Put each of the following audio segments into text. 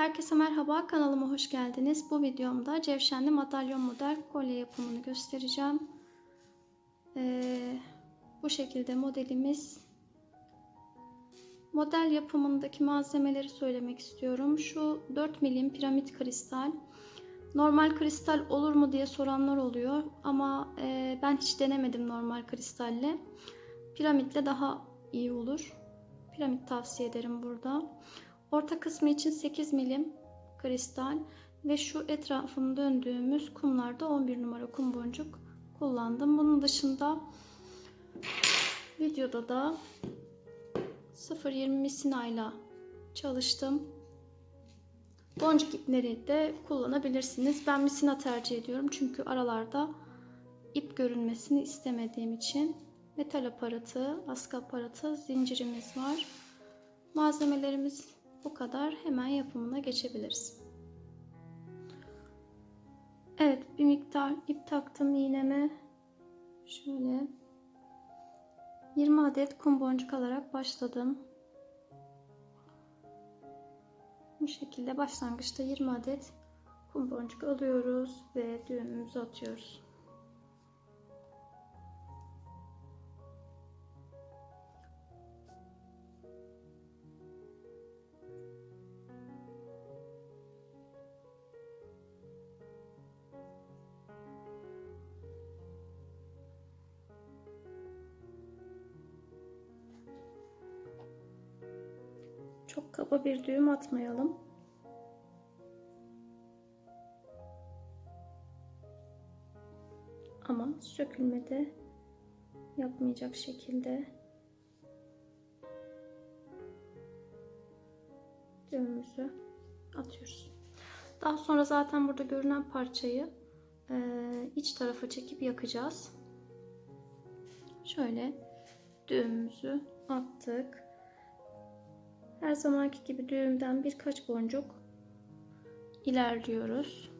Herkese merhaba kanalıma hoş geldiniz. Bu videomda cevşenli madalyon model kolye yapımını göstereceğim. Ee, bu şekilde modelimiz. Model yapımındaki malzemeleri söylemek istiyorum. Şu 4 milim piramit kristal. Normal kristal olur mu diye soranlar oluyor ama e, ben hiç denemedim normal kristalle. Piramitle daha iyi olur. Piramit tavsiye ederim burada. Orta kısmı için 8 milim kristal ve şu etrafını döndüğümüz kumlarda 11 numara kum boncuk kullandım. Bunun dışında videoda da 0.20 misinayla çalıştım. Boncuk ipleri de kullanabilirsiniz. Ben misina tercih ediyorum çünkü aralarda ip görünmesini istemediğim için metal aparatı, askı aparatı, zincirimiz var. Malzemelerimiz bu kadar. Hemen yapımına geçebiliriz. Evet bir miktar ip taktım iğneme. Şöyle 20 adet kum boncuk alarak başladım. Bu şekilde başlangıçta 20 adet kum boncuk alıyoruz ve düğümümüzü atıyoruz. Düğüm atmayalım. Ama sökülmede yapmayacak şekilde düğümümüzü atıyoruz. Daha sonra zaten burada görünen parçayı iç tarafa çekip yakacağız. Şöyle düğümümüzü attık. Her zamanki gibi düğümden birkaç boncuk ilerliyoruz.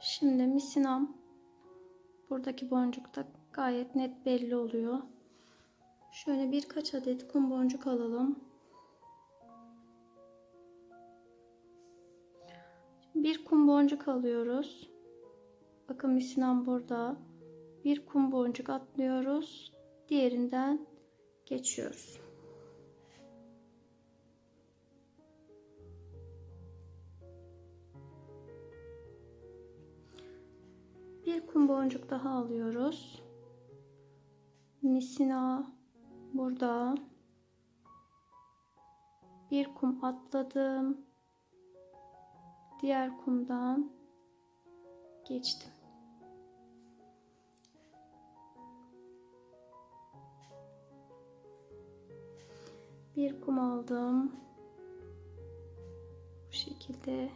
Şimdi misinam buradaki boncukta gayet net belli oluyor. Şöyle birkaç adet kum boncuk alalım. Bir kum boncuk alıyoruz. Bakın misinam burada bir kum boncuk atlıyoruz. Diğerinden geçiyoruz. Bir kum boncuk daha alıyoruz. Misina burada. Bir kum atladım. Diğer kumdan geçtim. Bir kum aldım. Bu şekilde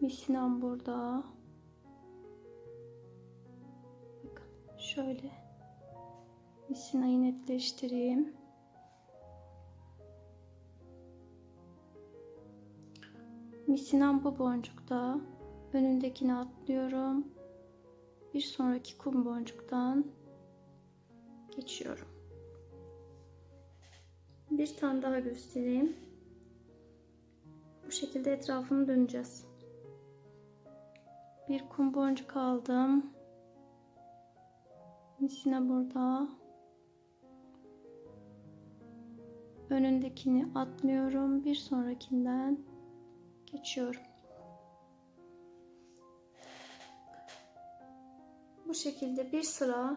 misinam burada. Bakın şöyle misinayı netleştireyim. Misinam bu boncukta. Önündekini atlıyorum. Bir sonraki kum boncuktan geçiyorum. Bir tane daha göstereyim. Bu şekilde etrafını döneceğiz. Bir kum boncuk aldım. Misine burada. Önündekini atlıyorum. Bir sonrakinden geçiyorum. Bu şekilde bir sıra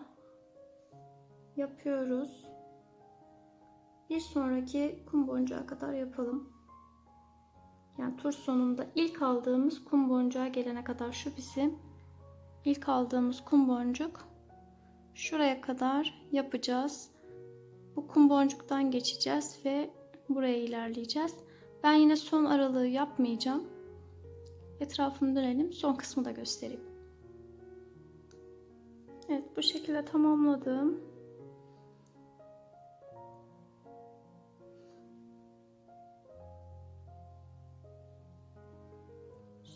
yapıyoruz. Bir sonraki kum boncuğa kadar yapalım. Yani tur sonunda ilk aldığımız kum boncuğa gelene kadar şu bizim ilk aldığımız kum boncuk. Şuraya kadar yapacağız. Bu kum boncuktan geçeceğiz ve buraya ilerleyeceğiz. Ben yine son aralığı yapmayacağım. Etrafını dönelim. Son kısmı da göstereyim. Evet bu şekilde tamamladım.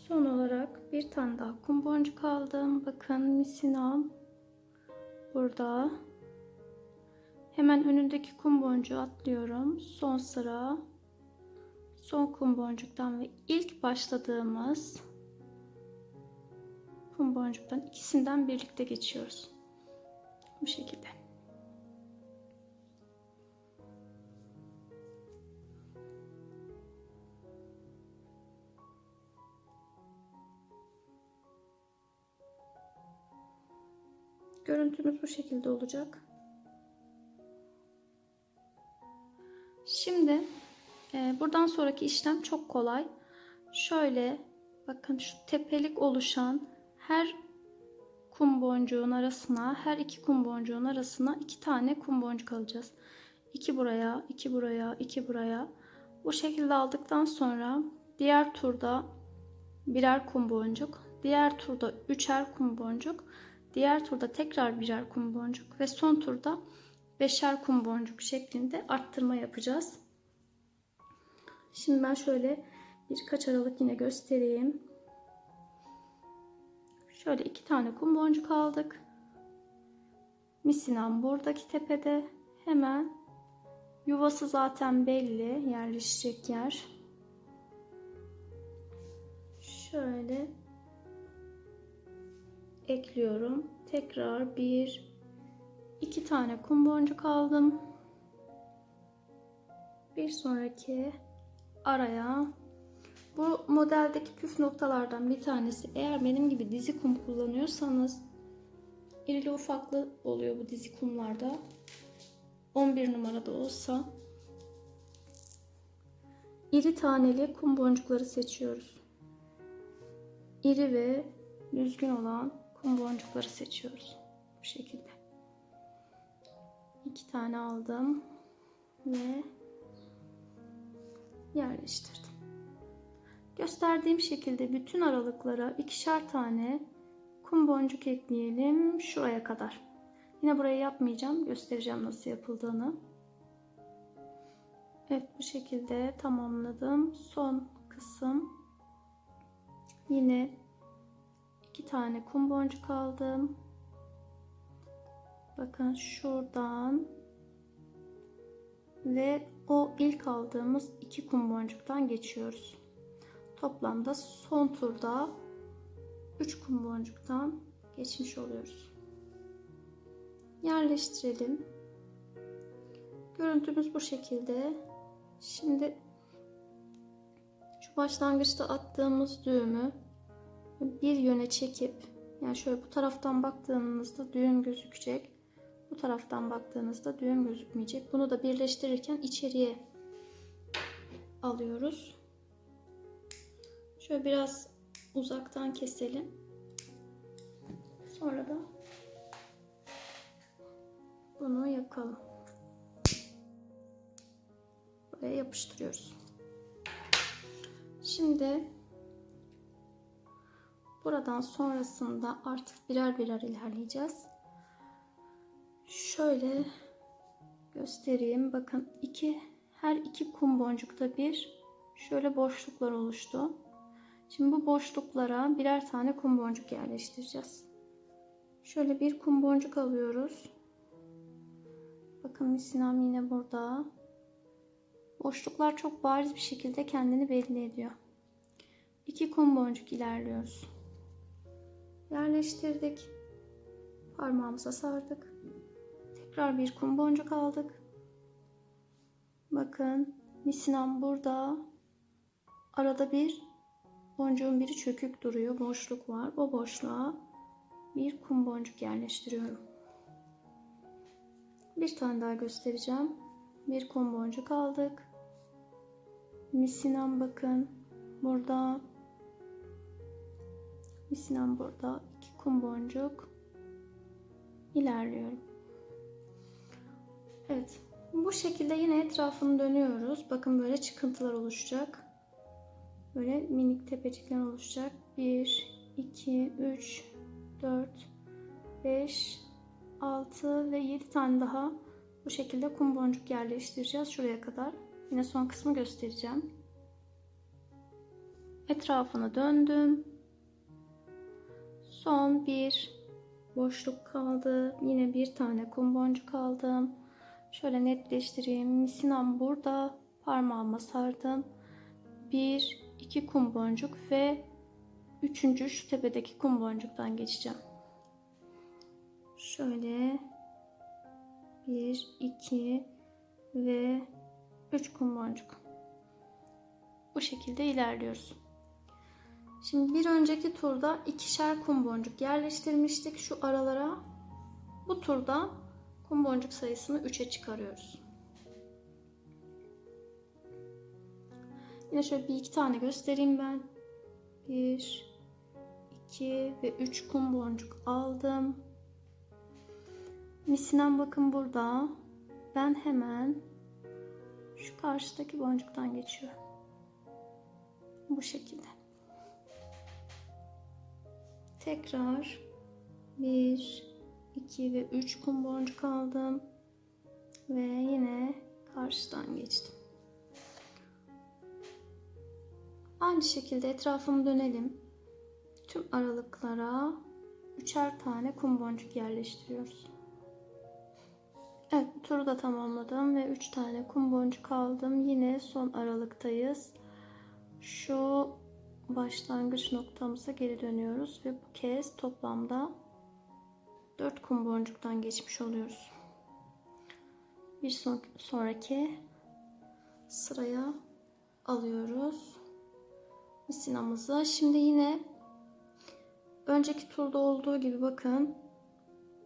Son olarak bir tane daha kum boncuk aldım. Bakın misinam burada. Hemen önündeki kum boncuğu atlıyorum. Son sıra son kum boncuktan ve ilk başladığımız kum boncuktan ikisinden birlikte geçiyoruz. Bu şekilde. Görüntümüz bu şekilde olacak. Şimdi e, buradan sonraki işlem çok kolay. Şöyle bakın şu tepelik oluşan her kum boncuğun arasına, her iki kum boncuğun arasına iki tane kum boncuk alacağız. İki buraya, iki buraya, iki buraya. Bu şekilde aldıktan sonra diğer turda birer kum boncuk, diğer turda üçer kum boncuk, diğer turda tekrar birer kum boncuk ve son turda beşer kum boncuk şeklinde arttırma yapacağız. Şimdi ben şöyle birkaç aralık yine göstereyim. Şöyle iki tane kum boncuk aldık. Misinam buradaki tepede. Hemen yuvası zaten belli yerleşecek yer. Şöyle ekliyorum. Tekrar bir iki tane kum boncuk aldım. Bir sonraki araya bu modeldeki püf noktalardan bir tanesi eğer benim gibi dizi kum kullanıyorsanız irili ufaklı oluyor bu dizi kumlarda 11 numarada olsa iri taneli kum boncukları seçiyoruz. İri ve düzgün olan kum boncukları seçiyoruz. Bu şekilde. İki tane aldım ve yerleştirdim. Gösterdiğim şekilde bütün aralıklara ikişer tane kum boncuk ekleyelim şuraya kadar. Yine burayı yapmayacağım. Göstereceğim nasıl yapıldığını. Evet bu şekilde tamamladım. Son kısım yine iki tane kum boncuk aldım. Bakın şuradan ve o ilk aldığımız iki kum boncuktan geçiyoruz. Toplamda son turda 3 kum boncuktan geçmiş oluyoruz. Yerleştirelim. Görüntümüz bu şekilde. Şimdi şu başlangıçta attığımız düğümü bir yöne çekip yani şöyle bu taraftan baktığınızda düğüm gözükecek. Bu taraftan baktığınızda düğüm gözükmeyecek. Bunu da birleştirirken içeriye alıyoruz. Şöyle biraz uzaktan keselim. Sonra da bunu yakalım. Buraya yapıştırıyoruz. Şimdi buradan sonrasında artık birer birer ilerleyeceğiz. Şöyle göstereyim. Bakın iki her iki kum boncukta bir şöyle boşluklar oluştu. Şimdi bu boşluklara birer tane kum boncuk yerleştireceğiz. Şöyle bir kum boncuk alıyoruz. Bakın misinem yine burada. Boşluklar çok bariz bir şekilde kendini belli ediyor. İki kum boncuk ilerliyoruz. Yerleştirdik. Parmağımıza sardık. Tekrar bir kum boncuk aldık. Bakın misinem burada. Arada bir boncuğun biri çökük duruyor. Boşluk var. O boşluğa bir kum boncuk yerleştiriyorum. Bir tane daha göstereceğim. Bir kum boncuk aldık. Misinem bakın. Burada. Misinem burada. iki kum boncuk. İlerliyorum. Evet. Bu şekilde yine etrafını dönüyoruz. Bakın böyle çıkıntılar oluşacak. Böyle minik tepecikler oluşacak. 1, 2, 3, 4, 5, 6 ve 7 tane daha bu şekilde kum boncuk yerleştireceğiz şuraya kadar. Yine son kısmı göstereceğim. Etrafını döndüm. Son bir boşluk kaldı. Yine bir tane kum boncuk aldım. Şöyle netleştireyim. Misinam burada. Parmağıma sardım. Bir, iki kum boncuk ve üçüncü şu tepedeki kum boncuktan geçeceğim. Şöyle bir, iki ve üç kum boncuk. Bu şekilde ilerliyoruz. Şimdi bir önceki turda ikişer kum boncuk yerleştirmiştik şu aralara. Bu turda kum boncuk sayısını 3'e çıkarıyoruz. Yine şöyle bir iki tane göstereyim ben. 1 2 ve 3 kum boncuk aldım. Misinem bakın burada. Ben hemen şu karşıdaki boncuktan geçiyorum. Bu şekilde. Tekrar 1 2 ve 3 kum boncuk aldım. Ve yine karşıdan geçtim. Aynı şekilde etrafını dönelim. Tüm aralıklara üçer tane kum boncuk yerleştiriyoruz. Evet turu da tamamladım ve 3 tane kum boncuk aldım. Yine son aralıktayız. Şu başlangıç noktamıza geri dönüyoruz ve bu kez toplamda 4 kum boncuktan geçmiş oluyoruz. Bir son, sonraki sıraya alıyoruz misinamızı. Şimdi yine önceki turda olduğu gibi bakın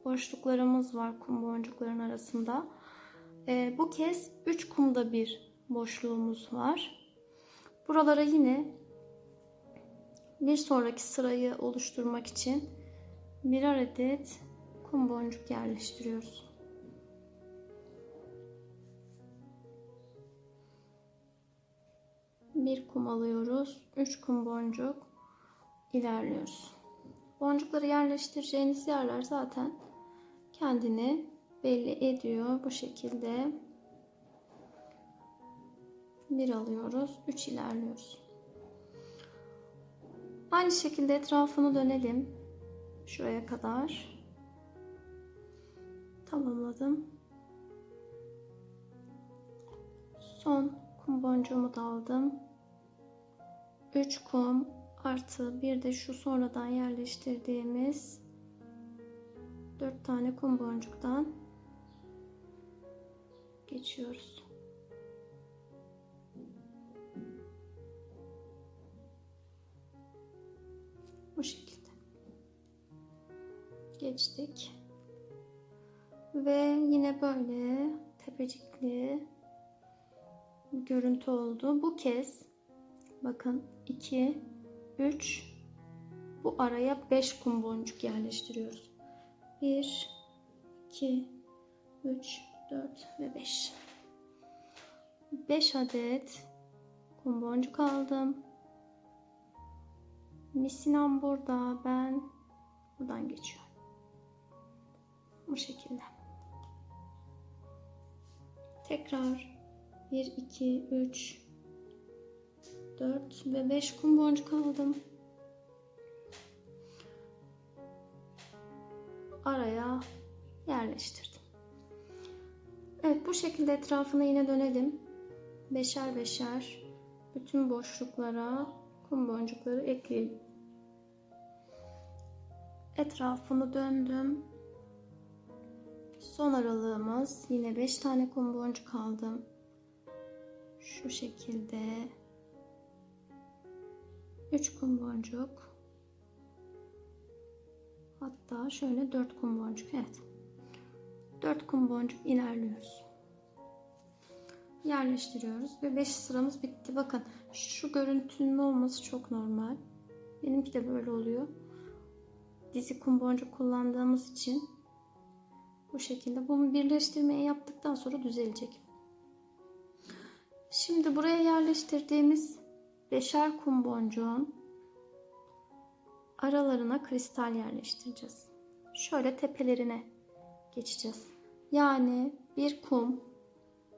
boşluklarımız var kum boncukların arasında. Ee, bu kez 3 kumda bir boşluğumuz var. Buralara yine bir sonraki sırayı oluşturmak için birer adet kum boncuk yerleştiriyoruz. Bir kum alıyoruz. 3 kum boncuk ilerliyoruz. Boncukları yerleştireceğiniz yerler zaten kendini belli ediyor. Bu şekilde bir alıyoruz. 3 ilerliyoruz. Aynı şekilde etrafını dönelim. Şuraya kadar. Tamamladım. Son kum boncuğumu da aldım. 3 kum artı bir de şu sonradan yerleştirdiğimiz 4 tane kum boncuktan geçiyoruz. Bu şekilde. Geçtik. Ve yine böyle tepecikli görüntü oldu. Bu kez bakın 2 3 bu araya 5 kum boncuk yerleştiriyoruz. 1 2 3 4 ve 5. 5 adet kum boncuk aldım. Misinam burada. Ben buradan geçiyorum. Bu şekilde. Tekrar 1, 2, 3, 4 ve 5 kum boncuk aldım. Araya yerleştirdim. Evet bu şekilde etrafına yine dönelim. Beşer beşer bütün boşluklara kum boncukları ekleyelim. Etrafını döndüm. Son aralığımız yine 5 tane kum boncuk aldım. Şu şekilde 3 kum boncuk. Hatta şöyle 4 kum boncuk. Evet. 4 kum boncuk ilerliyoruz. Yerleştiriyoruz ve 5 sıramız bitti. Bakın şu görüntünün olması çok normal. Benimki de böyle oluyor. Dizi kum boncuk kullandığımız için bu şekilde. Bunu birleştirmeyi yaptıktan sonra düzelecek. Şimdi buraya yerleştirdiğimiz beşer kum boncuğun aralarına kristal yerleştireceğiz. Şöyle tepelerine geçeceğiz. Yani bir kum,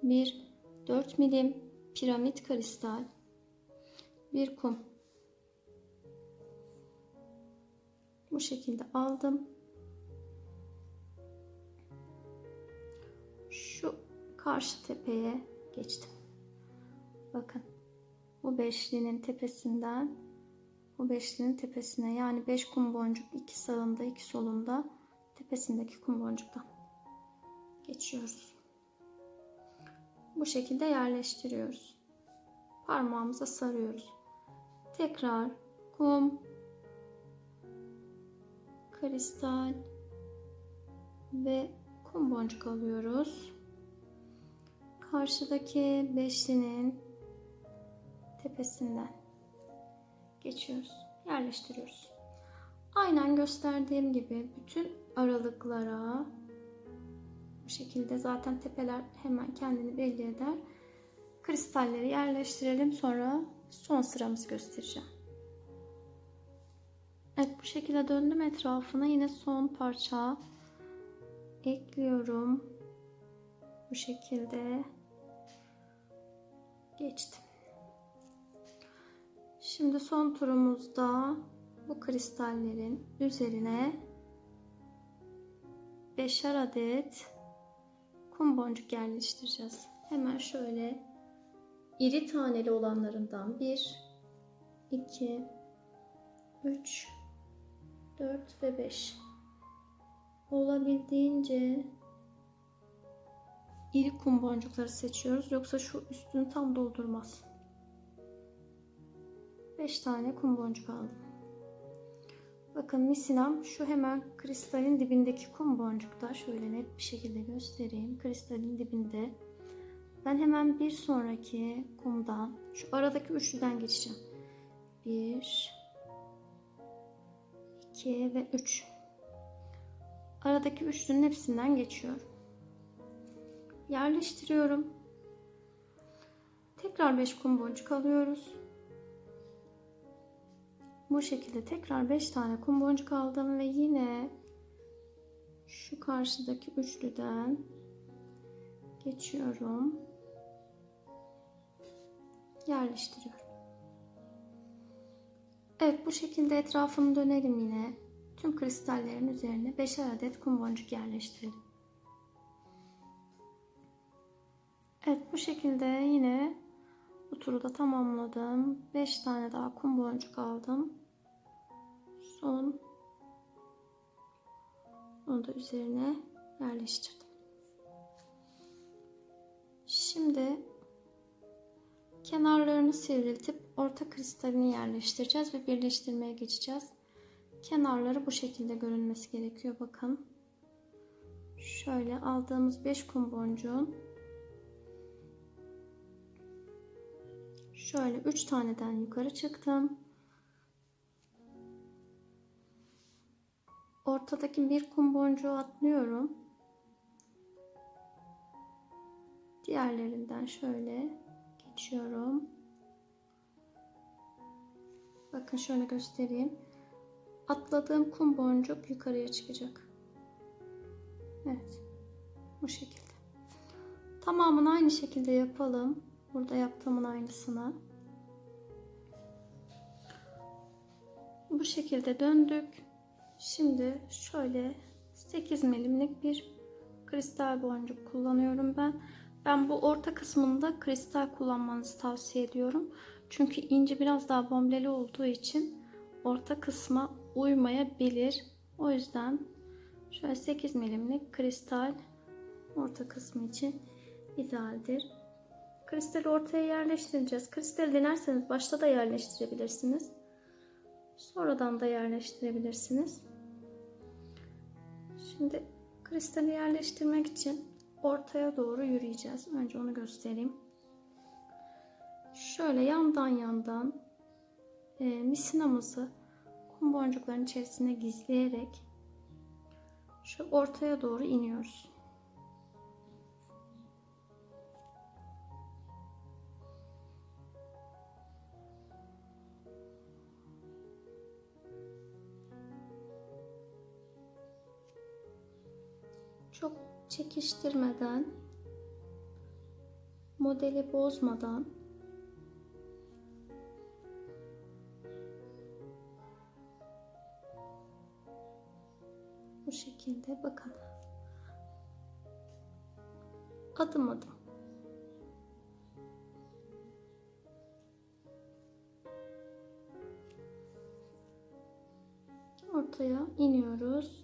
bir 4 milim piramit kristal, bir kum. Bu şekilde aldım. Şu karşı tepeye geçtim. Bakın bu beşlinin tepesinden bu beşlinin tepesine yani 5 kum boncuk iki sağında iki solunda tepesindeki kum boncuktan geçiyoruz. Bu şekilde yerleştiriyoruz. Parmağımıza sarıyoruz. Tekrar kum, kristal ve kum boncuk alıyoruz. Karşıdaki beşlinin tepesinden geçiyoruz. Yerleştiriyoruz. Aynen gösterdiğim gibi bütün aralıklara şekilde zaten tepeler hemen kendini belli eder. Kristalleri yerleştirelim sonra son sıramızı göstereceğim. Evet bu şekilde döndüm etrafına yine son parça ekliyorum. Bu şekilde geçtim. Şimdi son turumuzda bu kristallerin üzerine beşer adet kum boncuk yerleştireceğiz. Hemen şöyle iri taneli olanlarından 1 2 3 4 ve 5 olabildiğince iri kum boncukları seçiyoruz. Yoksa şu üstünü tam doldurmaz. 5 tane kum boncuk aldım. Bakın misinam şu hemen kristalin dibindeki kum boncukta. Şöyle net bir şekilde göstereyim. Kristalin dibinde. Ben hemen bir sonraki kumdan şu aradaki üçlüden geçeceğim. 1 2 ve 3. Aradaki üçlünün hepsinden geçiyorum. Yerleştiriyorum. Tekrar 5 kum boncuk alıyoruz. Bu şekilde tekrar 5 tane kum boncuk aldım ve yine şu karşıdaki üçlüden geçiyorum. Yerleştiriyorum. Evet bu şekilde etrafını dönelim yine. Tüm kristallerin üzerine 5'er adet kum boncuk yerleştirelim. Evet bu şekilde yine bu turu da tamamladım. 5 tane daha kum boncuk aldım. Son onu da üzerine yerleştirdim. Şimdi kenarlarını sivriltip orta kristalini yerleştireceğiz ve birleştirmeye geçeceğiz. Kenarları bu şekilde görünmesi gerekiyor. Bakın. Şöyle aldığımız 5 kum boncuğun şöyle 3 taneden yukarı çıktım. Ortadaki bir kum boncuğu atlıyorum. Diğerlerinden şöyle geçiyorum. Bakın şöyle göstereyim. Atladığım kum boncuk yukarıya çıkacak. Evet. Bu şekilde. Tamamını aynı şekilde yapalım. Burada yaptığımın aynısını. Bu şekilde döndük. Şimdi şöyle 8 milimlik bir kristal boncuk kullanıyorum ben. Ben bu orta kısmında kristal kullanmanızı tavsiye ediyorum. Çünkü inci biraz daha bombeli olduğu için orta kısma uymayabilir. O yüzden şöyle 8 milimlik kristal orta kısmı için idealdir. Kristali ortaya yerleştireceğiz. Kristal dilerseniz başta da yerleştirebilirsiniz. Sonradan da yerleştirebilirsiniz. Şimdi kristali yerleştirmek için ortaya doğru yürüyeceğiz. Önce onu göstereyim. Şöyle yandan yandan e, misinamızı kum boncukların içerisine gizleyerek şu ortaya doğru iniyoruz. Çok çekiştirmeden modeli bozmadan bu şekilde bakın adım adım. Ortaya iniyoruz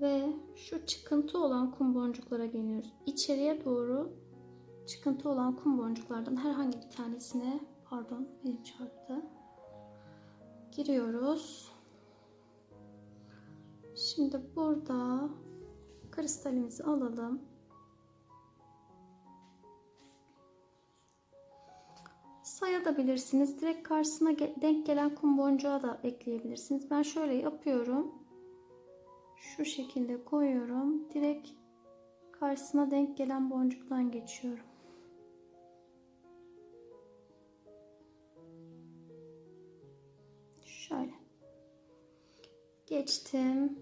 ve şu çıkıntı olan kum boncuklara geliyoruz. İçeriye doğru çıkıntı olan kum boncuklardan herhangi bir tanesine pardon elim çarptı. Giriyoruz. Şimdi burada kristalimizi alalım. Sayabilirsiniz. Direkt karşısına denk gelen kum boncuğa da ekleyebilirsiniz. Ben şöyle yapıyorum. Şu şekilde koyuyorum. Direkt karşısına denk gelen boncuktan geçiyorum. Şöyle. Geçtim.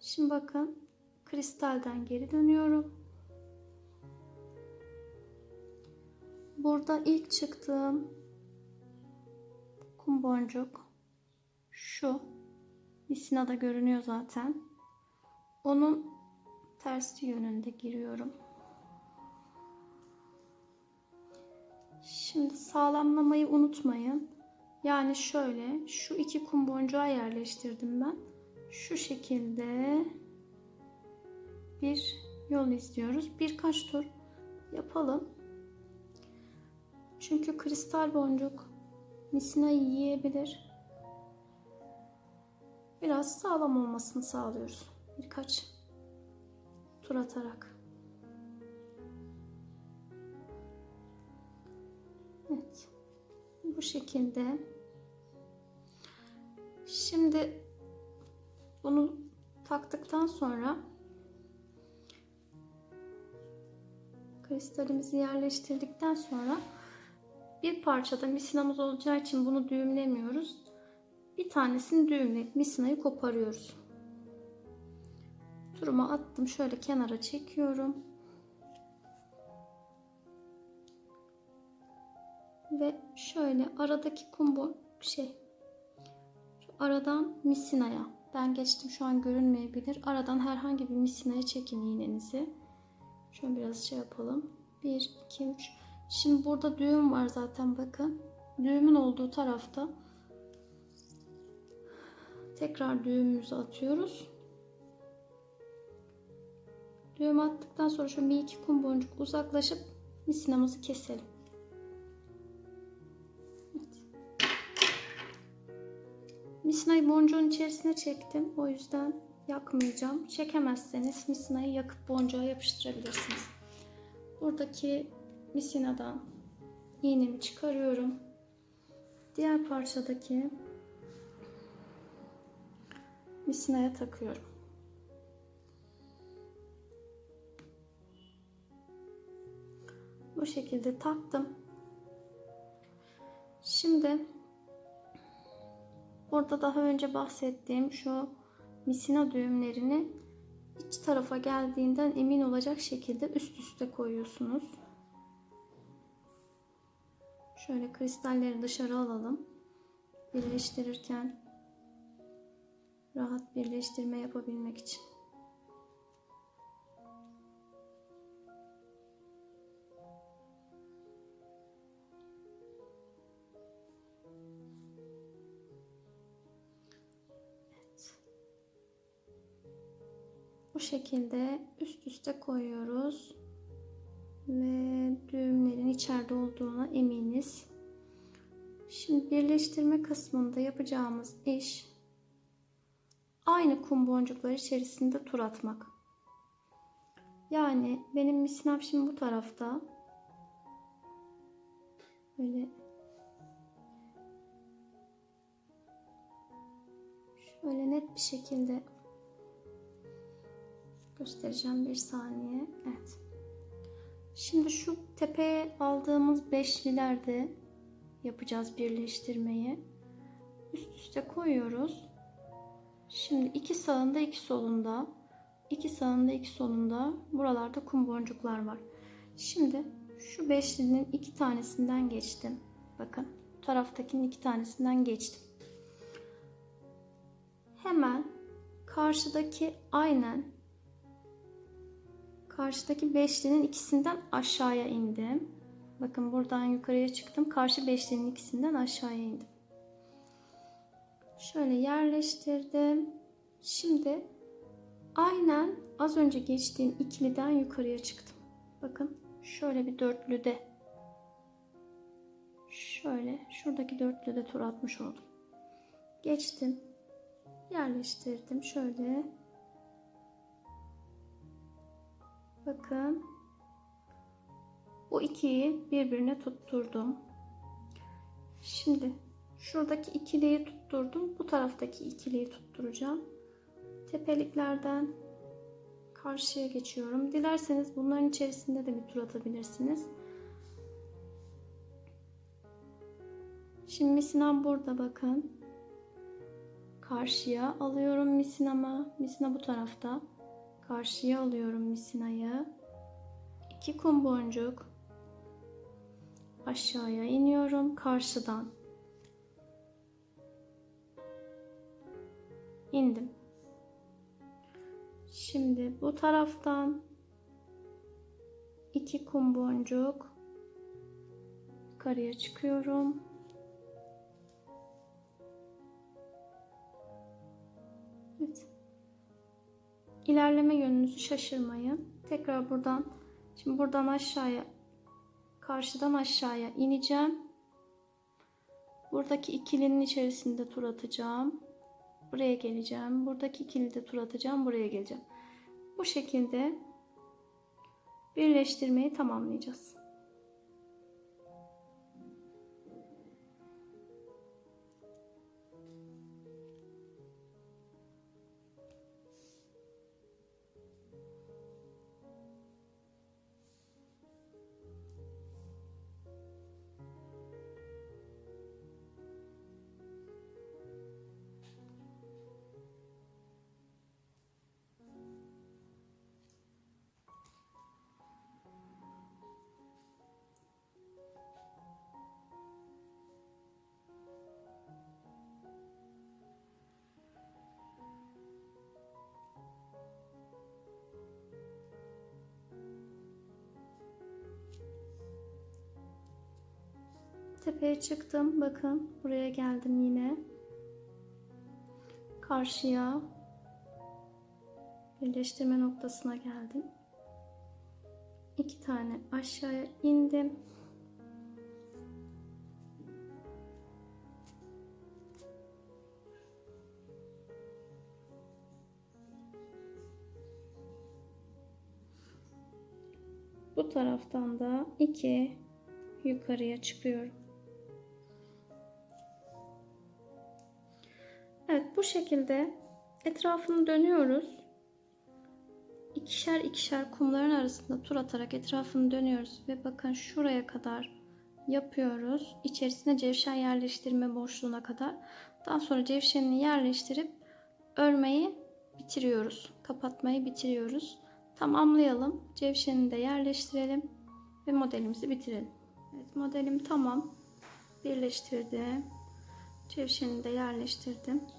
Şimdi bakın kristalden geri dönüyorum. Burada ilk çıktığım kum boncuk şu. Misina'da görünüyor zaten. Onun tersi yönünde giriyorum. Şimdi sağlamlamayı unutmayın. Yani şöyle şu iki kum boncuğa yerleştirdim ben. Şu şekilde bir yol izliyoruz. Birkaç tur yapalım. Çünkü kristal boncuk misinayı yiyebilir. Biraz sağlam olmasını sağlıyoruz. Birkaç tur atarak. Evet. Bu şekilde. Şimdi bunu taktıktan sonra kristalimizi yerleştirdikten sonra bir parçada misinamız olacağı için bunu düğümlemiyoruz. Bir tanesini düğümleyip misinayı koparıyoruz. Turuma attım. Şöyle kenara çekiyorum. Ve şöyle aradaki kumbu şey şu aradan misinaya ben geçtim şu an görünmeyebilir. Aradan herhangi bir misinaya çekin iğnenizi. Şöyle biraz şey yapalım. 1 2 3 Şimdi burada düğüm var zaten bakın. Düğümün olduğu tarafta tekrar düğümümüzü atıyoruz. Düğüm attıktan sonra şu bir iki kum boncuk uzaklaşıp misinamızı keselim. Misinayı boncuğun içerisine çektim. O yüzden yakmayacağım. Çekemezseniz misinayı yakıp boncuğa yapıştırabilirsiniz. Buradaki misinadan iğnemi çıkarıyorum. Diğer parçadaki misinaya takıyorum. Bu şekilde taktım. Şimdi orada daha önce bahsettiğim şu misina düğümlerini iç tarafa geldiğinden emin olacak şekilde üst üste koyuyorsunuz. Şöyle kristalleri dışarı alalım. Birleştirirken rahat birleştirme yapabilmek için. Bu şekilde üst üste koyuyoruz ve düğümlerin içeride olduğuna eminiz. Şimdi birleştirme kısmında yapacağımız iş aynı kum boncukları içerisinde tur atmak. Yani benim misinam şimdi bu tarafta. Böyle şöyle net bir şekilde göstereceğim bir saniye. Evet. Şimdi şu tepeye aldığımız beşlilerde yapacağız birleştirmeyi. Üst üste koyuyoruz. Şimdi iki sağında iki solunda, iki sağında iki solunda buralarda kum boncuklar var. Şimdi şu beşlinin iki tanesinden geçtim. Bakın taraftakinin iki tanesinden geçtim. Hemen karşıdaki aynen Karşıdaki beşlinin ikisinden aşağıya indim. Bakın buradan yukarıya çıktım. Karşı beşlinin ikisinden aşağıya indim. Şöyle yerleştirdim. Şimdi aynen az önce geçtiğim ikiliden yukarıya çıktım. Bakın şöyle bir dörtlüde şöyle şuradaki dörtlüde tur atmış oldum. Geçtim. Yerleştirdim şöyle. Bakın. Bu ikiyi birbirine tutturdum. Şimdi şuradaki ikiliyi tutturdum. Bu taraftaki ikiliyi tutturacağım. Tepeliklerden karşıya geçiyorum. Dilerseniz bunların içerisinde de bir tur atabilirsiniz. Şimdi misinam burada bakın. Karşıya alıyorum misinama. Misina bu tarafta. Karşıya alıyorum misinayı. İki kum boncuk. Aşağıya iniyorum karşıdan. İndim. Şimdi bu taraftan iki kum boncuk yukarıya çıkıyorum. Evet. İlerleme yönünüzü şaşırmayın. Tekrar buradan şimdi buradan aşağıya karşıdan aşağıya ineceğim. Buradaki ikilinin içerisinde tur atacağım. Buraya geleceğim. Buradaki ikili de tur atacağım. Buraya geleceğim. Bu şekilde birleştirmeyi tamamlayacağız. Tepeye çıktım. Bakın buraya geldim yine. Karşıya birleştirme noktasına geldim. İki tane aşağıya indim. Bu taraftan da iki yukarıya çıkıyorum. Bu şekilde etrafını dönüyoruz. İkişer ikişer kumların arasında tur atarak etrafını dönüyoruz ve bakın şuraya kadar yapıyoruz. İçerisine cevşen yerleştirme boşluğuna kadar. Daha sonra cevşenini yerleştirip örmeyi bitiriyoruz. Kapatmayı bitiriyoruz. Tamamlayalım. Cevşenini de yerleştirelim ve modelimizi bitirelim. Evet modelim tamam. Birleştirdim. Cevşenini de yerleştirdim.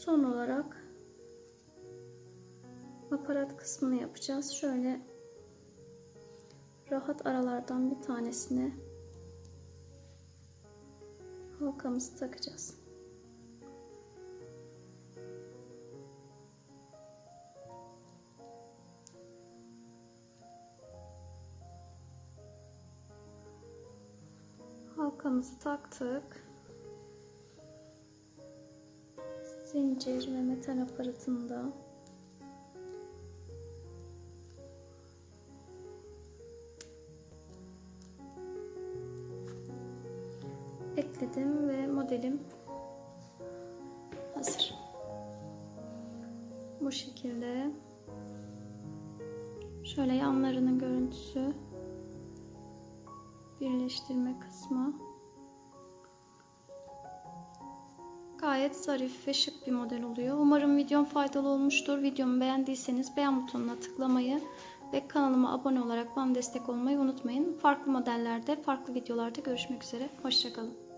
Son olarak aparat kısmını yapacağız. Şöyle rahat aralardan bir tanesine halkamızı takacağız. Halkamızı taktık. Zincir ve metal aparatında. Ekledim ve modelim gayet zarif ve şık bir model oluyor. Umarım videom faydalı olmuştur. Videomu beğendiyseniz beğen butonuna tıklamayı ve kanalıma abone olarak bana destek olmayı unutmayın. Farklı modellerde, farklı videolarda görüşmek üzere. Hoşçakalın.